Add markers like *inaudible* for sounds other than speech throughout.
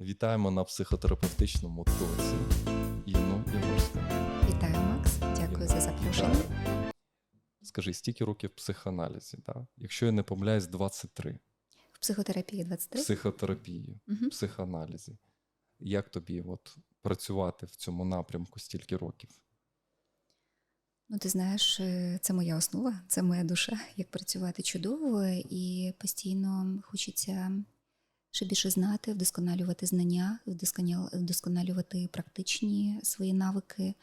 Вітаємо на психотерапевтичному тоці. Інну Ігорську. Вітаю, Макс. Дякую за запрошення. Скажи, стільки років в психоаналізі, да? якщо я не помиляюсь, 23 В психотерапії 23. психотерапії, Мгм. психоаналізі. Як тобі от, працювати в цьому напрямку стільки років? Ну, ти знаєш, е, це моя основа, це моя душа, як працювати чудово, і постійно хочеться ще більше знати, вдосконалювати знання, вдосконалювати практичні свої навики.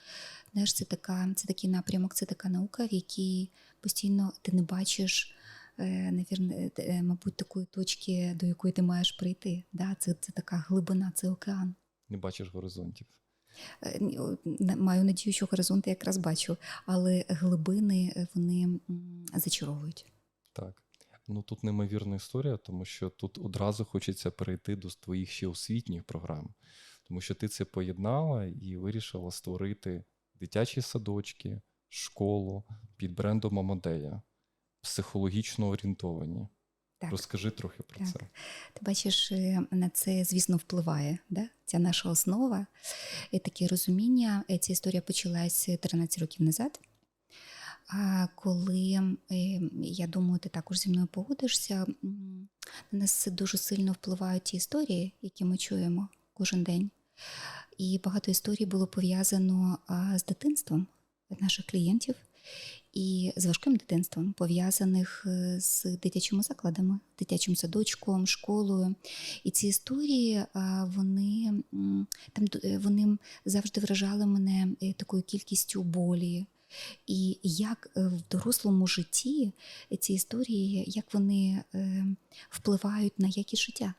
Знаєш, це така, це такий напрямок, це така наука, в якій постійно ти не бачиш. е, Навірно, е, е, мабуть, такої точки, до якої ти маєш прийти. Да? Це, це така глибина, це океан. Не бачиш горизонтів. Маю надію, що горизонти якраз бачу, але глибини вони зачаровують. Так. Ну тут неймовірна історія, тому що тут одразу хочеться перейти до твоїх ще освітніх програм, тому що ти це поєднала і вирішила створити дитячі садочки, школу під брендом Амадея, психологічно орієнтовані. Так, Розкажи трохи про Так. це. ти бачиш, е, на це, звісно, впливає да? ця наша основа. І таке розуміння. Е, Ця історія почалась 13 років назад. Коли е, я думаю, ти також зі мною погодишся, на нас дуже сильно впливають ті історії, які ми чуємо кожен день. І багато історій було пов'язано з дитинством наших клієнтів і з важким дитинством, пов'язаних е, з дитячими закладами, дитячим садочком, школою. І ці історії вони, там, е, вони завжди вражали мене е, такою кількістю болі. І як е, в дорослому житті ці історії, як вони е, впливають на якість життя.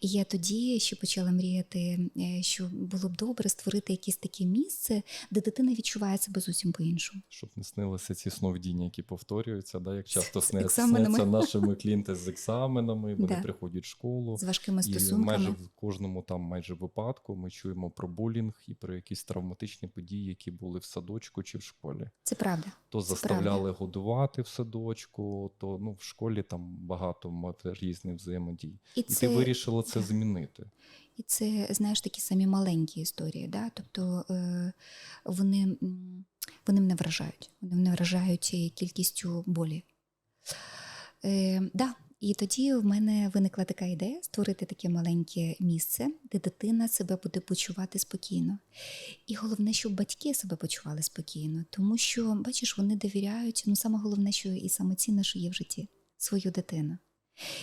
І я тоді ще почала мріяти, е, що було б добре створити якесь таке місце, де дитина відчуває себе зовсім по-іншому. Щоб не снилися ці сновидіння, які повторюються, да? як часто сняться нашими клієнти з екзаменами, вони Да. приходять в школу. З важкими І майже в кожному там майже випадку ми чуємо про булінг і про якісь травматичні події, які були в садочку чи в школі. Це правда. То Це заставляли годувати в садочку, то ну в школі там багато різних взаємодій. І І це, ти вирішила це змінити. І це, знаєш, такі самі маленькі історії. Да? Тобто е, вони, вони мене вражають. Вони мене вражають кількістю болі. Е, да. І тоді в мене виникла така ідея створити таке маленьке місце, де дитина себе буде почувати спокійно. І головне, щоб батьки себе почували спокійно, тому що, бачиш, вони довіряють, ну саме головне, що і саме що є в житті, свою дитину.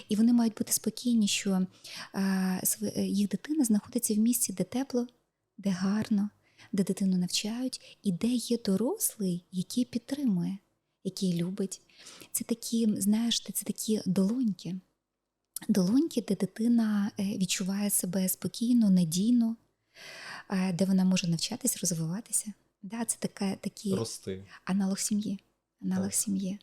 І вони мають бути спокійні, що е, їх дитина знаходиться в місці, де тепло, де гарно, де дитину навчають, і де є дорослий, який підтримує, який любить. Це такі, знаєш, це такі долоньки. Долоньки, де дитина е, відчуває себе спокійно, надійно, е, де вона може навчатись, розвиватися. Да, це така, Рости. аналог сім'ї. Аналог Так. сім'ї.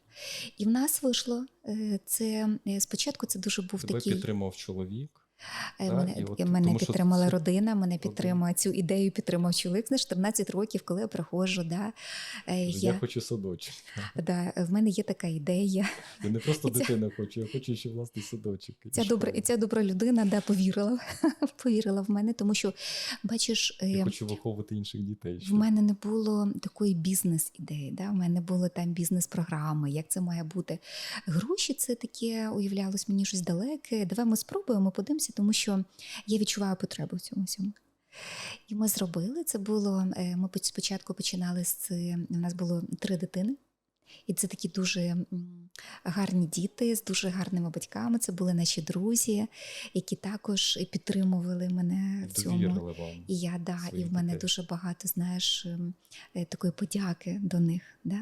І в нас вийшло е, це е, спочатку це дуже був Тебе такий. підтримав чоловік. Е, Так, Мене, і от мене тому підтримала це- родина, мене підтримує цю ідею, підтримав чоловік. Знаєш, 14 років, коли я приходжу, да, е, Я, я, хочу садочок. *laughs* да, в мене є така ідея. Я не просто І ця- дитина хочу, я хочу ще власний садочок. і Ця добра, школу. ця добра людина да, повірила, *laughs* повірила в мене, тому що, бачиш, е, Я хочу виховувати інших дітей. В мене не було такої бізнес-ідеї. Да? В мене були там бізнес-програми, як це має бути. Гроші це таке уявлялось мені щось далеке. Давай ми спробуємо, подивимося, тому що я відчуваю потребу в цьому всьому. І ми зробили це було. е, Ми спочатку починали з у нас було три дитини. І це такі дуже гарні діти з дуже гарними батьками. Це були наші друзі, які також підтримували мене в цьому. вам. І я да, і в мене дітей. дуже багато, знаєш, ем, е, такої подяки до них. Да?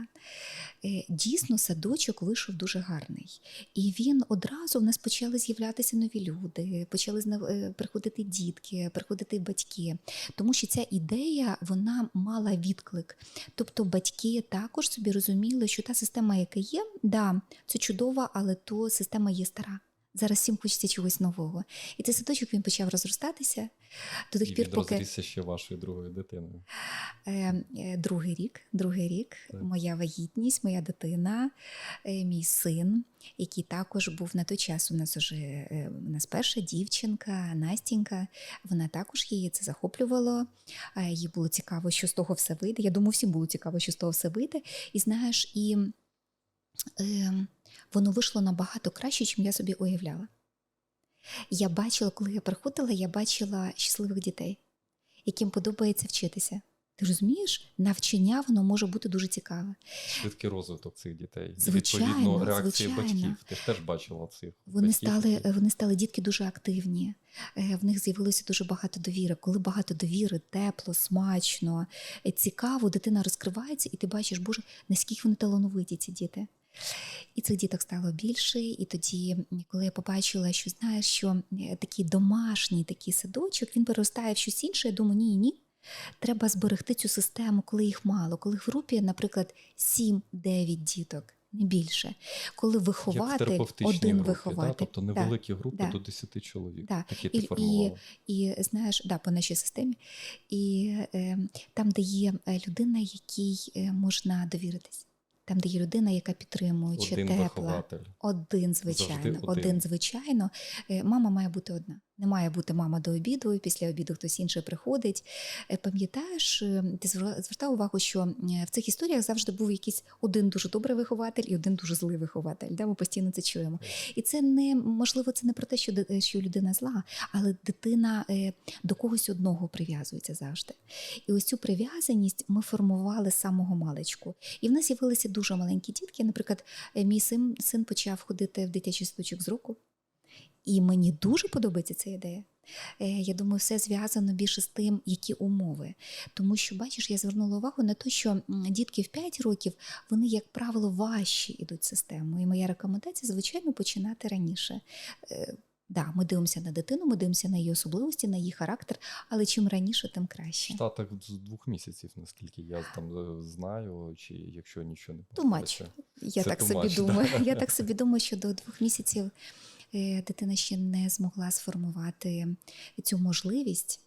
Е, Дійсно, садочок вийшов дуже гарний. І він одразу в нас почали з'являтися нові люди, почали е, приходити дітки, приходити батьки. Тому що ця ідея вона мала відклик. Тобто батьки також собі розуміли, що та система, яка є, да, це чудова, але то система є стара. Зараз всім хочеться чогось нового. І цей садочок він почав розростатися до тих І пір, поки розрісся ще вашою другою дитиною. Е, е, Другий рік, другий рік, Так. моя вагітність, моя дитина, е, мій син, який також був на той час. У нас уже е, у нас перша дівчинка, Настінька. Вона також її це захоплювало. е, Їй було цікаво, що з того все вийде. Я думаю, всім було цікаво, що з того все вийде. І знаєш, і е, воно вийшло набагато краще, ніж я собі уявляла. Я бачила, коли я приходила, я бачила щасливих дітей, яким подобається вчитися. Ти розумієш, навчання воно може бути дуже цікаве. Швидкий розвиток цих дітей. І, Звичайно, відповідно, реакції звичайно. батьків. Ти ж теж бачила цих. Вони батьків, стали, вони стали дітки дуже активні. Е, В них з'явилося дуже багато довіри. Коли багато довіри, тепло, смачно, цікаво, дитина розкривається, і ти бачиш, Боже, наскільки вони талановиті, ці діти. І цих діток стало більше. І тоді, коли я побачила, що знаєш, що е, такий домашній такий садочок, він переростає в щось інше, я думаю, ні, ні. Треба зберегти цю систему, коли їх мало, коли в групі, наприклад, 7-9 діток, не більше. Коли Як в один групі, вихователь. Да? тобто Да. невеликі групи да. до 10 чоловік. Да. Такі І- ти формувала. І знаєш, да, по нашій системі. І е, там, де є е, людина, якій е, можна довіритись. Там, де є людина, яка підтримує, чи тепла. вихователь. Один, звичайно, один. один. звичайно. Е, Мама має бути одна. Не має бути мама до обіду, і після обіду хтось інший приходить. Е, Пам'ятаєш, е, ти звертав увагу, що е, в цих історіях завжди був якийсь один дуже добрий вихователь і один дуже злий вихователь. Да? Ми постійно це чуємо. І це не можливо, це не про те, що, що людина зла, але дитина до когось одного прив'язується завжди. І ось цю прив'язаність ми формували з самого маличку. І в нас з'явилися дуже маленькі дітки. Наприклад, мій син, син почав ходити в дитячий садочок з року. І мені дуже подобається ця ідея. Е, Я думаю, все зв'язано більше з тим, які умови. Тому що, бачиш, я звернула увагу на те, що дітки в 5 років, вони, як правило, важчі йдуть системою. І моя рекомендація, звичайно, починати раніше. Е, Да, ми дивимося на дитину, ми дивимося на її особливості, на її характер, але чим раніше, тим В краще. Штатах з двох місяців, наскільки я там е, знаю, чи якщо нічого не much. Я Це так собі думаю. да. Я *laughs* так собі думаю, що до двох місяців дитина ще не змогла сформувати цю можливість.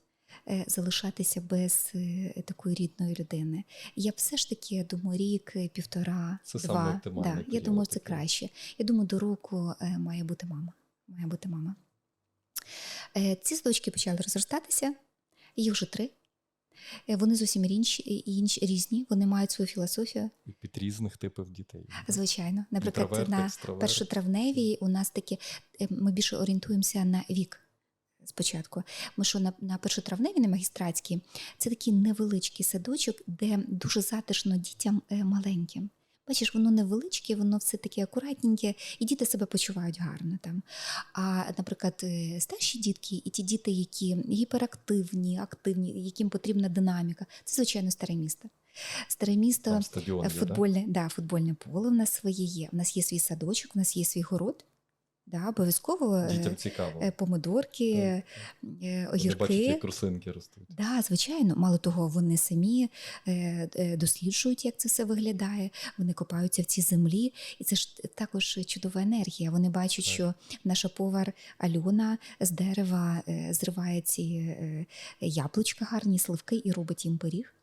е, Залишатися без е, такої рідної людини. Я б все ж таки думаю, рік, е, півтора, Це саме два. оптимальний Да, я думаю, це краще. Я думаю, до року е, має бути мама. Має бути мама. Е, Ці садочки почали розростатися, їх вже три. Е, Вони зовсім інші, інші різні, вони мають свою філософію. І під різних типів дітей. Звичайно, наприклад, Інтроверт, на екстраверт. першотравневій у нас такі е, ми більше орієнтуємося на вік. Спочатку, ми що на, на першотравневій, на магістратській, це такий невеличкий садочок, де дуже затишно дітям е, маленьким. Бачиш, воно невеличке, воно все таке акуратненьке, і діти себе почувають гарно там. А, наприклад, е, старші дітки і ті діти, які гіперактивні, активні, яким потрібна динаміка, це звичайно старе місто. Старе місто Там стадіон є, да? Футбольне, да, футбольне поле в нас своє є. У нас є свій садочок, у нас є свій город. Да, обов'язково Дітям цікаво. е, помидорки, Так, е, Вони бачать, огірки. як рослинки ростуть. Да, звичайно, мало того, вони самі досліджують, як це все виглядає. Вони копаються в цій землі, і це ж також чудова енергія. Вони бачать, Так. що наша повар Альона з дерева зриває ці яблучка, гарні сливки і робить їм пиріг.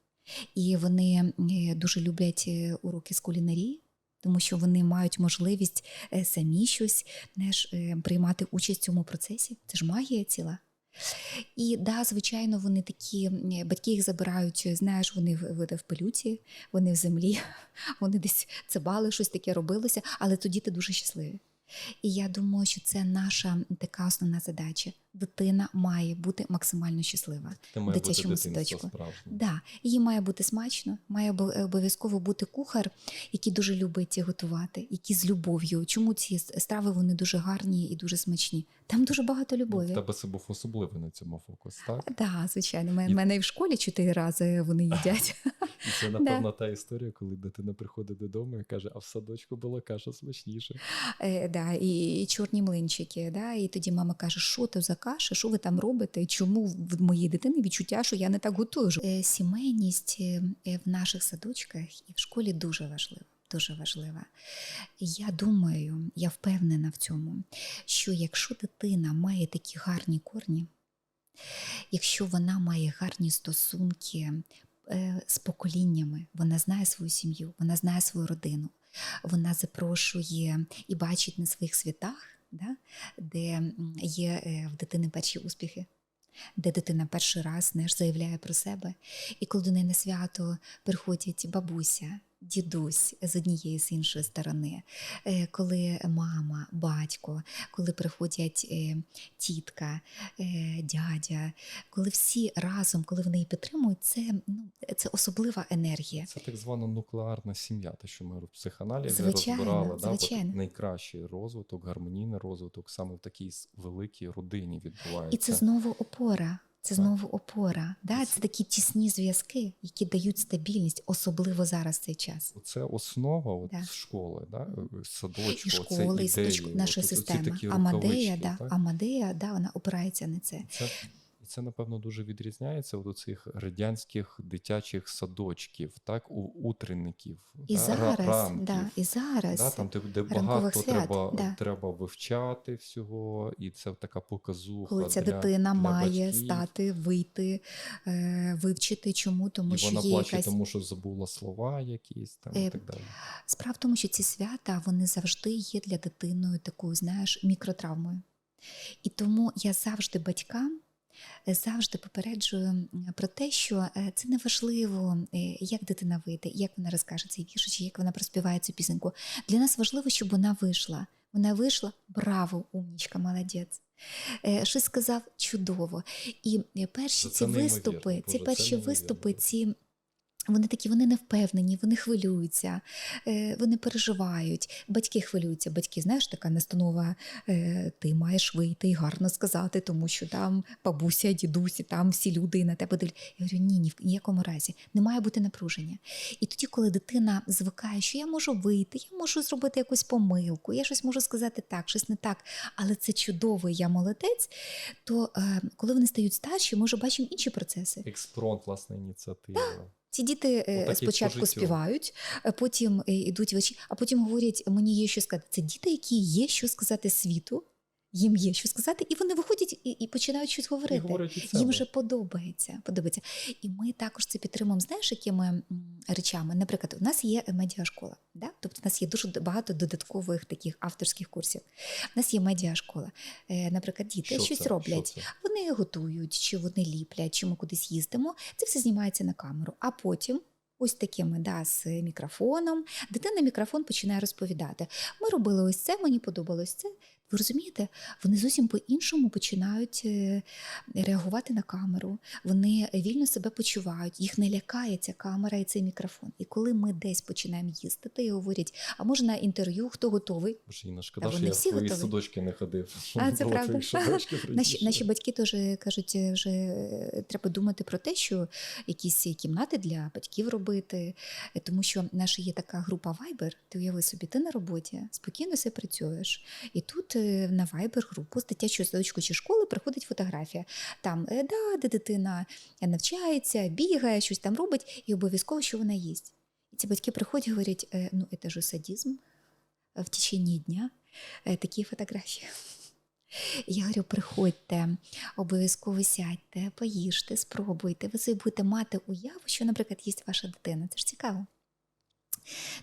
І вони дуже люблять уроки з кулінарії. Тому що вони мають можливість е, самі щось знаєш, е, приймати участь в цьому процесі. Це ж магія ціла. І да, звичайно, вони такі, батьки їх забирають, знаєш, вони в, в, пилюці, вони в землі, *laughs* вони десь цибали, щось таке робилося, але то діти дуже щасливі. І я думаю, що це наша така основна задача. Дитина має бути максимально щаслива. Це має дитячому бути садочку. Да, їй має бути смачно, має обов'язково бути кухар, який дуже любить готувати, який з любов'ю. Чому ці страви вони дуже гарні і дуже смачні? Там дуже багато Ну, любові. в тебе це був особливий на цьому фокус, так? Так, да, звичайно. І- мене і в школі чотири рази вони їдять. *laughs* І це, *laughs* напевно, та історія, коли дитина приходить додому і каже, а в садочку була каша смачніше. Е, да, і, і чорні млинчики. Да, і тоді мама каже, що це за каша, що ви там робите? Чому в моїй дитини відчуття, що я не так готую? Е, сімейність е, в наших садочках і в школі дуже важлива. дуже важлива. Я думаю, я впевнена в цьому, що якщо дитина має такі гарні корні, якщо вона має гарні стосунки е, з поколіннями, вона знає свою сім'ю, вона знає свою родину, вона запрошує і бачить на своїх світах, да, де є е, в дитини перші успіхи. Де дитина перший раз знаєш, заявляє про себе, і коли до неї на свято приходять бабуся, дідусь з однієї з іншої сторони, е, коли мама, батько, коли приходять е, тітка, е, дядя, коли всі разом, коли вони її підтримують, це, ну, це особлива енергія. Це так звана нуклеарна сім'я, те, що ми в психоаналізі Звичайно, розбирали. Да? Найкращий розвиток, гармонійний розвиток саме в такій великій родині відбувається. І це знову опора. Це знову опора. Да? Це такі тісні зв'язки, які дають стабільність, особливо зараз цей час. Це основа от, Да. школи, да? е, садочку, І школи, і це ідеї, садочку, наша от, система. Амадея, да. Амадея, да, вона опирається на це. Це, це, напевно, дуже відрізняється від цих радянських дитячих садочків, так, у утренників, І да, зараз, ранків. да, і зараз. Да, там, де, де багато свят, треба, да. треба вивчати всього, і це така показуха. Коли ця для, дитина для має батьків. стати, вийти, е, вивчити чому, тому і що вона є плаче, якась тому що забула слова якісь там і Е, так далі. Справа в тому, що ці свята вони завжди є для дитиною такою, знаєш, мікротравмою. І тому я завжди батькам завжди попереджую про те, що е, це не важливо, е, як дитина вийде, як вона розкаже цей вірш, чи як вона проспіває цю пісеньку. Для нас важливо, щоб вона вийшла. Вона вийшла, браво, умнічка, молодець. Е, Щось сказав чудово. І перші Це ці виступи, ці перші виступи, ці вони такі, вони не впевнені, вони хвилюються, е, вони переживають. Батьки хвилюються. Батьки, знаєш, така настанова, е, ти маєш вийти і гарно сказати, тому що там бабуся, дідусь, і там всі люди на тебе дивляться. Я говорю, ні, ні в ніякому разі. Не має бути напруження. І тоді, коли дитина звикає, що я можу вийти, я можу зробити якусь помилку, я щось можу сказати так, щось не так, але це чудово, я молодець. То е, коли вони стають старші, ми вже бачимо інші процеси. Експронт, власне, ініціатива. Ці діти е, спочатку співають, е, потім йдуть в очі, а потім говорять, мені є що сказати. Це діти, які є що сказати світу, їм є що сказати, і вони виходять і, і починають щось говорити. себе. Їм вже подобається. подобається. І ми також це підтримуємо, знаєш, якими речами. Наприклад, у нас є медіашкола, да? тобто у нас є дуже багато додаткових таких авторських курсів. У нас є медіашкола. Е, Наприклад, діти Що щось це? роблять. Що це? Вони готують, чи вони ліплять, чи ми кудись їздимо. Це все знімається на камеру. А потім. Ось такими да, з мікрофоном. Дитина мікрофон починає розповідати. Ми робили ось це, мені подобалось це. Ви розумієте, вони зовсім по-іншому починають е, реагувати на камеру. Вони вільно себе почувають, їх не лякає ця камера і цей мікрофон. І коли ми десь починаємо їздити і говорять, а може на інтерв'ю, хто готовий? Боже, шкода, що я всі в твої готові. садочки не ходив. А, це правда. *laughs* Наші, наші батьки теж кажуть, е, вже е, треба думати про те, що якісь кімнати для батьків робити, тому що наша є така група Viber, ти уяви собі, ти на роботі, спокійно все працюєш. І тут на Viber групу з дитячого садочку чи школи приходить фотографія. Там, е, да, де дитина навчається, бігає, щось там робить, і обов'язково, що вона їсть. І ці батьки приходять і говорять: е, ну, це ж садізм в течение дня е, такі фотографії. Я говорю, приходьте, обов'язково сядьте, поїжте, спробуйте. Ви собі будете мати уяву, що, наприклад, їсть ваша дитина. Це ж цікаво.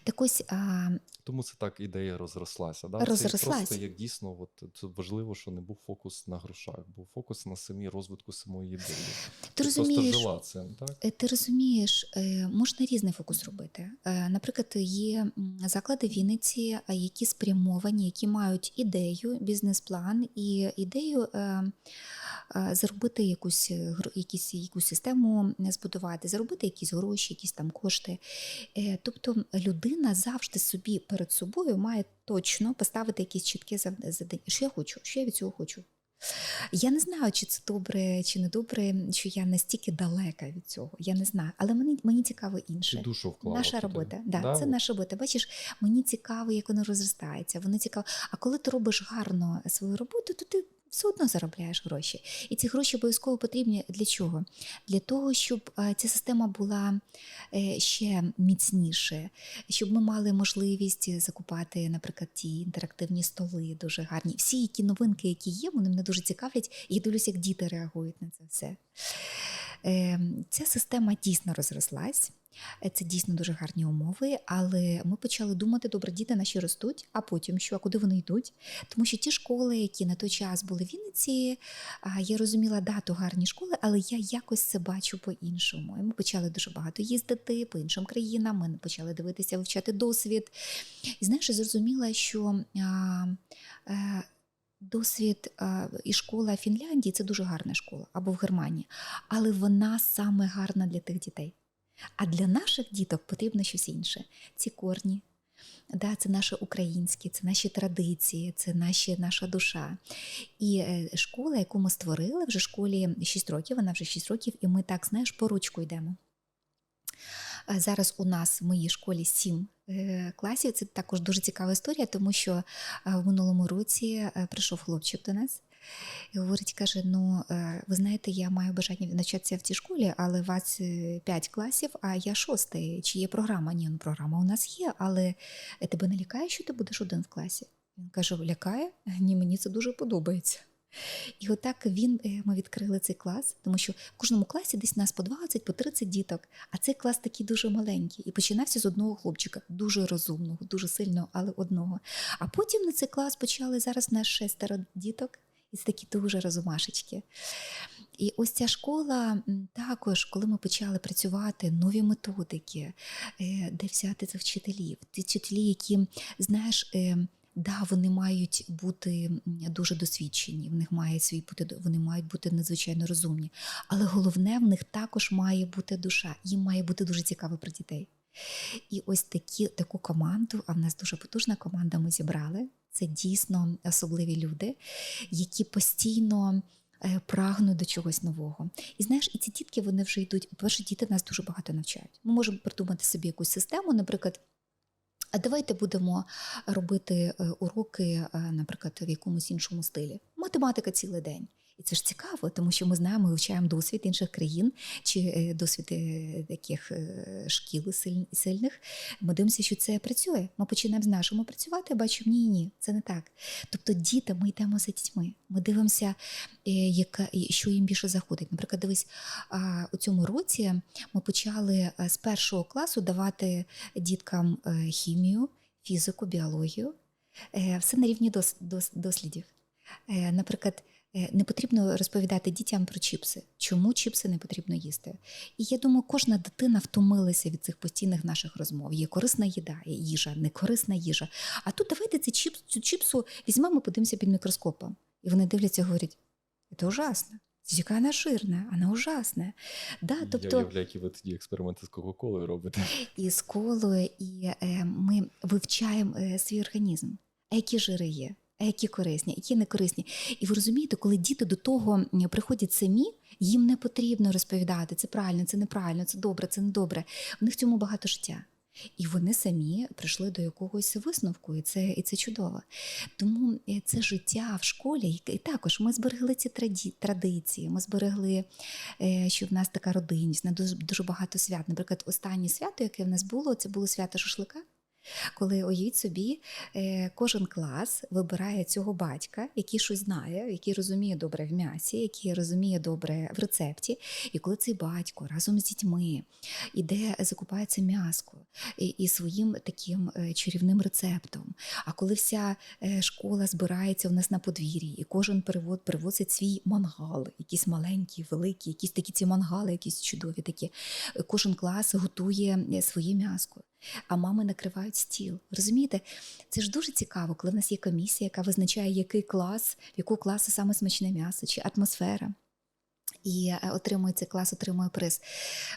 Так ось а, Тому це так ідея розрослася. Да? Це просто як дійсно, от, це важливо, що не був фокус на грошах, був фокус на самій розвитку самої ідеї. ти просто розумієш, жила цим, так? Е, Ти розумієш, е, можна різний фокус робити. Е, Наприклад, є заклади Вінниці, які спрямовані, які мають ідею, бізнес-план і ідею заробити якусь, е, якісь, якусь систему е, збудувати, заробити якісь гроші, якісь там кошти. Е, Тобто людина завжди собі перед собою має точно поставити якісь чіткі зав- завдання. Що я хочу, що я від цього хочу. Я не знаю, чи це добре, чи не добре, що я настільки далека від цього. Я не знаю. Але мені, мені цікаво Ти інше. душу вклала. Наша туди. робота, да, Да, це наша робота. Бачиш, мені цікаво, як воно розростається. Воно цікаво. А коли ти робиш гарно свою роботу, то ти Все одно заробляєш гроші. І ці гроші обов'язково потрібні для чого? Для того, щоб е, ця система була е, ще міцніше, щоб ми мали можливість закупати, наприклад, ті інтерактивні столи дуже гарні. Всі які новинки, які є, вони мене дуже цікавлять. І дивлюся, як діти реагують на це все. Е, Ця система дійсно розрослась. Е, Це дійсно дуже гарні умови, але ми почали думати, добре, діти наші ростуть, а потім що, а куди вони йдуть? Тому що ті школи, які на той час були в Вінниці, я розуміла, да, то гарні школи, але я якось це бачу по-іншому. І ми почали дуже багато їздити по іншим країнам, ми почали дивитися, вивчати досвід. І знаєш, зрозуміла, що а, е, досвід а, і школа Фінляндії це дуже гарна школа або в Германії, але вона саме гарна для тих дітей. А для наших діток потрібно щось інше. Ці корні, да, це наше українське, це наші традиції, це наші, наша душа. І е, школа, яку ми створили, вже школі 6 років, вона вже 6 років, і ми так, знаєш, по ручку йдемо. Е, Зараз у нас в моїй школі 7 класів. Це також дуже цікава історія, тому що е, в минулому році е, прийшов хлопчик до нас. І говорить, каже: ну, е, ви знаєте, я маю бажання навчатися в цій школі, але у вас 5 класів, а я шостий. Чи є програма? Ні, ну програма у нас є, але е, тебе не лякає, що ти будеш один в класі? Він каже: лякає? Ні, мені це дуже подобається. І отак він, е, ми відкрили цей клас, тому що в кожному класі десь нас по 20, по 30 діток, а цей клас такий дуже маленький. І починався з одного хлопчика, дуже розумного, дуже сильного, але одного. А потім на цей клас почали зараз нас шестеро діток, і це такі дуже розумашечки. І ось ця школа також, коли ми почали працювати, нові методики, е, де взяти цих вчителів, ті вчителі, які, знаєш, е, Да, вони мають бути дуже досвідчені, в них має свій бути вони мають бути надзвичайно розумні. Але головне, в них також має бути душа. Їм має бути дуже цікаво про дітей. І ось такі, таку команду, а в нас дуже потужна команда. Ми зібрали. Це дійсно особливі люди, які постійно е, прагнуть до чогось нового. І знаєш, і ці дітки вони вже йдуть. По-перше, діти нас дуже багато навчають. Ми можемо придумати собі якусь систему, наприклад. А давайте будемо робити е, уроки, е, наприклад, в якомусь іншому стилі. Математика цілий день. І це ж цікаво, тому що ми знаємо, вивчаємо досвід інших країн чи е, досвід е, таких е, шкіл сильних. Ми дивимося, що це працює. Ми починаємо з нашого працювати, бачимо, ні, ні, це не так. Тобто, діти, ми йдемо за дітьми. Ми дивимося, яка, що їм більше заходить. Наприклад, дивись, у цьому році ми почали з першого класу давати діткам хімію, фізику, біологію. Все на рівні дос, дос, дослідів. Наприклад, не потрібно розповідати дітям про чіпси. Чому чіпси не потрібно їсти? І я думаю, кожна дитина втомилася від цих постійних наших розмов. Є корисна їда, є їжа, некорисна їжа. А тут давайте цей чіпс, цю чіпсу візьмемо, подивимося під мікроскопом. І вони дивляться і говорять: це ужасно. Яка вона жирна, вона ужасна. Да, Я тобто уявляю, які ви тоді експерименти з Кока-Колою робите. *laughs* і з колою, і е, ми вивчаємо е, свій організм. А які жири є? Які корисні, які не корисні. І ви розумієте, коли діти до того приходять самі, їм не потрібно розповідати, це правильно, це неправильно, це добре, це недобре. В них в цьому багато життя. І вони самі прийшли до якогось висновку, і це, і це чудово. Тому е, це життя в школі, і також ми зберегли ці традиції, ми зберегли, е, що в нас така родинність, на дуже, дуже багато свят. Наприклад, останнє свято, яке в нас було, це було свято шашлика. Коли уявіть собі, е, кожен клас вибирає цього батька, який щось знає, який розуміє добре в м'ясі, який розуміє добре в рецепті. І коли цей батько разом з дітьми іде, закупається м'яско і, і своїм таким е, чарівним рецептом. А коли вся е, школа збирається у нас на подвір'ї, і кожен перевод привозить свій мангал, якісь маленькі, великі, якісь такі ці мангали, якісь чудові такі. Кожен клас готує своє м'яско. А мами накривають стіл. Розумієте, це ж дуже цікаво, коли в нас є комісія, яка визначає, який клас, в якого класу саме смачне м'ясо чи атмосфера. І е, отримує цей клас, отримує приз.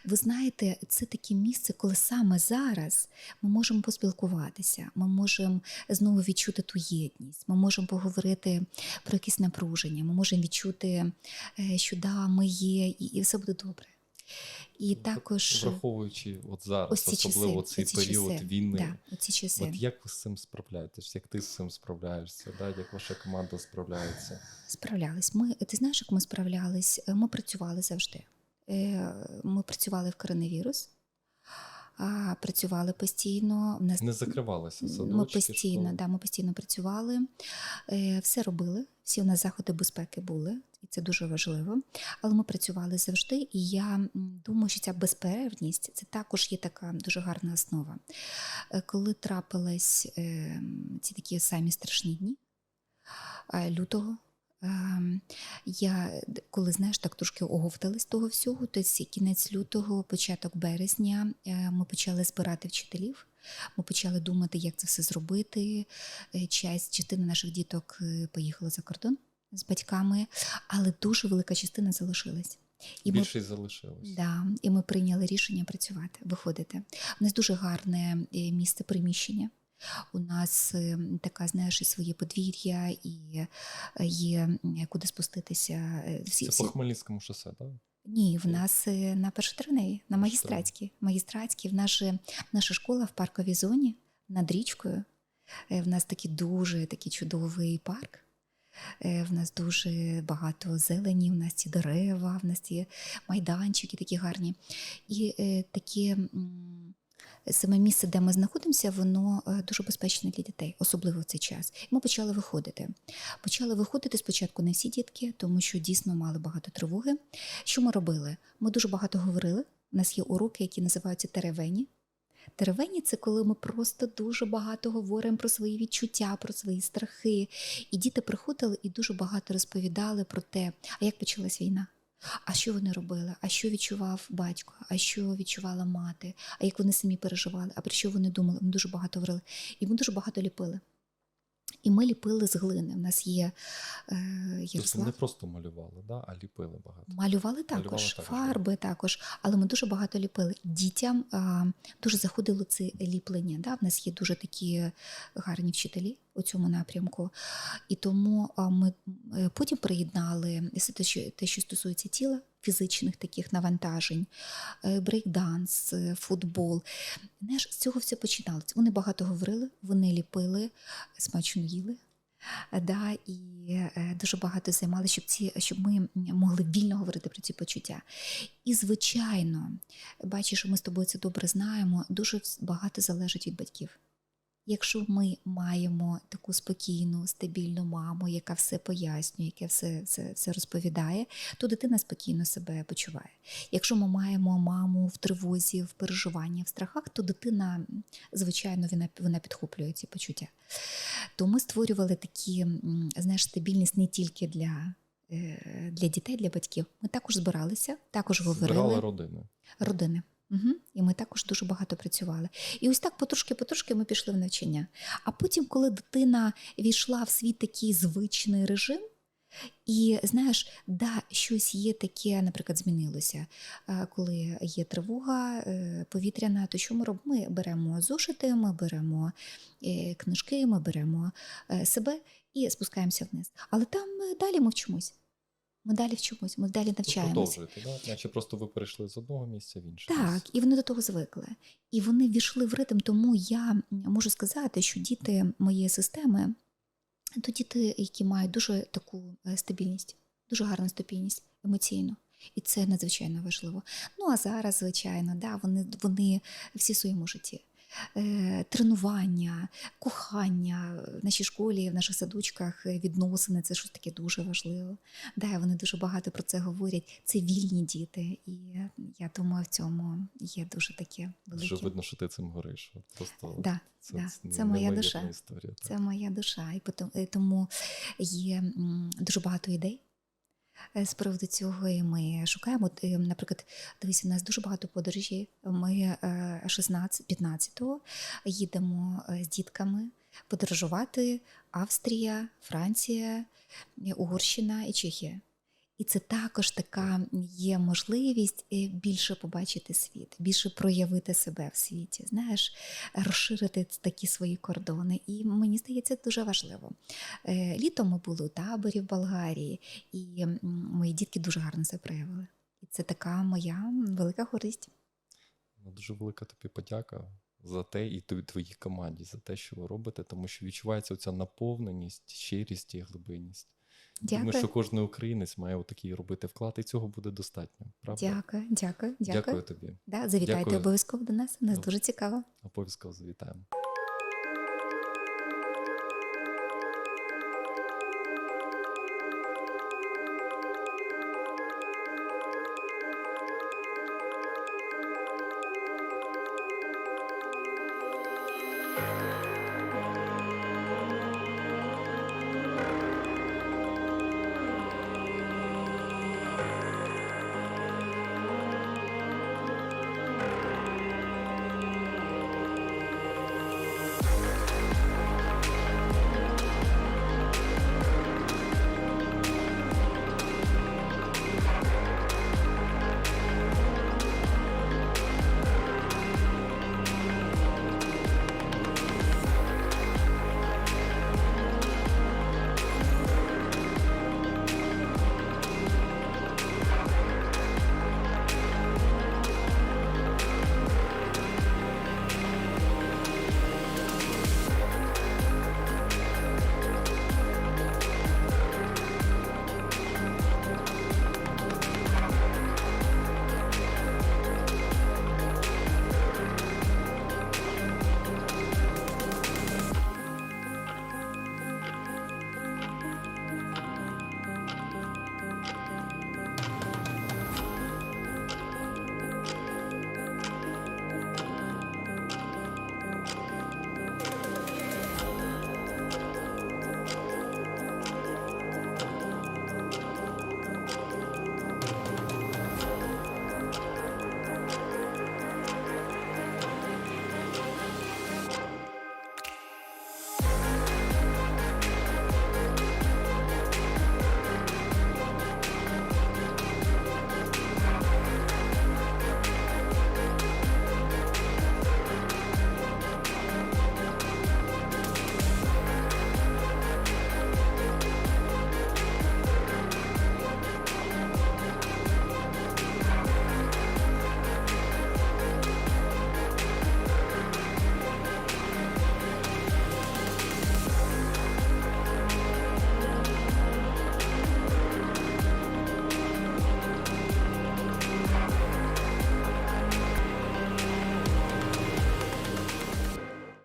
Ви знаєте, це таке місце, коли саме зараз ми можемо поспілкуватися, ми можемо знову відчути ту єдність, ми можемо поговорити про якісь напруження, ми можемо відчути, е, що да, ми є, і все буде добре. І В- також Враховуючи от зараз, ось ці особливо часи, цей оці період часи, війни. да, оці часи. От як ви з цим справляєтесь? Як ти з цим справляєшся? Да? Як ваша команда справляється? Справлялись. Ми, ти знаєш, як ми справлялись? Е, Ми працювали завжди. Е, Ми працювали в коронавірус, а працювали постійно. В нас Не закривалися ми постійно, школи? да, ми постійно працювали, е, все робили. Всі у нас заходи безпеки були, і це дуже важливо. Але ми працювали завжди, і я думаю, що ця безперервність це також є така дуже гарна основа. Е, Коли трапились е, ці такі самі страшні дні е, лютого. ем, Я коли знаєш, так трошки оговтались того всього, то кінець лютого, початок березня, е, ми почали збирати вчителів. Ми почали думати, як це все зробити. Часть частина наших діток поїхала за кордон з батьками, але дуже велика частина залишилась. І ми Більшість залишилось. Да, і ми прийняли рішення працювати, виходити. У нас дуже гарне е, місце приміщення. У нас е, така, знаєш, і своє подвір'я, і е, є куди спуститися. Всі, Це всі... по Хмельницькому шосе, так? Ні, в нас на першотравневій, на магістратській. Магістратській. В наша, наша школа в парковій зоні над річкою. В нас такий дуже такий чудовий парк. Е, В нас дуже багато зелені, в нас є дерева, в нас є майданчики такі гарні. І е, таке саме місце, де ми знаходимося, воно е, дуже безпечне для дітей, особливо в цей час. Ми почали виходити. Почали виходити спочатку не всі дітки, тому що дійсно мали багато тривоги. Що ми робили? Ми дуже багато говорили. У нас є уроки, які називаються теревені. Теревені це коли ми просто дуже багато говоримо про свої відчуття, про свої страхи. І діти приходили і дуже багато розповідали про те, а як почалась війна. А що вони робили? А що відчував батько? А що відчувала мати? А як вони самі переживали? А про що вони думали? Ми дуже багато говорили. І ми дуже багато ліпили. І ми ліпили з глини. У нас є е, Тобто не просто малювали, да? а ліпили багато. Малювали також, Малювали також, фарби також, але ми дуже багато ліпили. Дітям а, дуже заходило це ліплення. Да? В нас є дуже такі гарні вчителі у цьому напрямку. І тому ми е, потім приєднали те, що стосується тіла, фізичних таких навантажень, е, брейкданс, е, футбол. Знаєш, з цього все починалося. Вони багато говорили, вони ліпили, смачно їли. Да, і е, дуже багато займалися, щоб ці, щоб ми могли вільно говорити про ці почуття. І, звичайно, бачиш, ми з тобою це добре знаємо, дуже багато залежить від батьків. Якщо ми маємо таку спокійну, стабільну маму, яка все пояснює, яка все, все, все розповідає, то дитина спокійно себе почуває. Якщо ми маємо маму в тривозі, в переживанні, в страхах, то дитина, звичайно, вона, вона підхоплює ці почуття. То ми створювали такі, знаєш, стабільність не тільки для, е, для дітей, для батьків. Ми також збиралися, також говорили Збирали родини. родини. Угу. І ми також дуже багато працювали. І ось так потрошки-потрошки ми пішли в навчання. А потім, коли дитина війшла в свій такий звичний режим, і знаєш, да, щось є таке, наприклад, змінилося. Е, Коли є тривога е, повітряна, то що ми робимо? Ми беремо зошити, ми беремо е, книжки, ми беремо себе і спускаємося вниз. Але там далі ми вчимось. Ми далі вчимось, ми далі Ви навчаємося. наче просто ви перейшли з одного місця в інше. Так, місце. і вони до того звикли. І вони ввійшли в ритм, тому я можу сказати, що діти моєї системи то діти, які мають дуже таку е, стабільність, дуже гарну стабільність емоційно. І це надзвичайно важливо. Ну а зараз, звичайно, да, вони, вони всі в своєму житті. Е, тренування, кохання в нашій школі, в наших садочках, е, відносини це щось таке дуже важливо. Да, вони дуже багато про це говорять. Це вільні діти, і я думаю, в цьому є дуже таке велике. видно, що ти цим гориш. Просто Да, це, да, це це моя душа. історія. Це моя душа, і потом- тому є дуже багато ідей. Е, З приводу цього і ми шукаємо. Е, Наприклад, дивись, у нас дуже багато подорожі. Ми 16-15 їдемо е, з дітками подорожувати Австрія, Франція, е, Угорщина і Чехія. І це також така є можливість е, більше побачити світ, більше проявити себе в світі, знаєш, розширити такі свої кордони. І мені здається, це дуже важливо. Е, Літом ми були у таборі в Болгарії, і мої дітки дуже гарно себе проявили. І Це така моя велика користь. Ну, дуже велика тобі подяка за те і тво- твоїй команді, за те, що ви робите, тому що відчувається оця наповненість, щирість і глибинність. Думаю, Дякую. що кожен українець має отакий робити вклад, і цього буде достатньо. Правда? Дякую, дякую, дякую. Дякую тобі. Да, завітайте Дякую. обов'язково до нас. Нас Добре. дуже цікаво. Обов'язково завітаємо.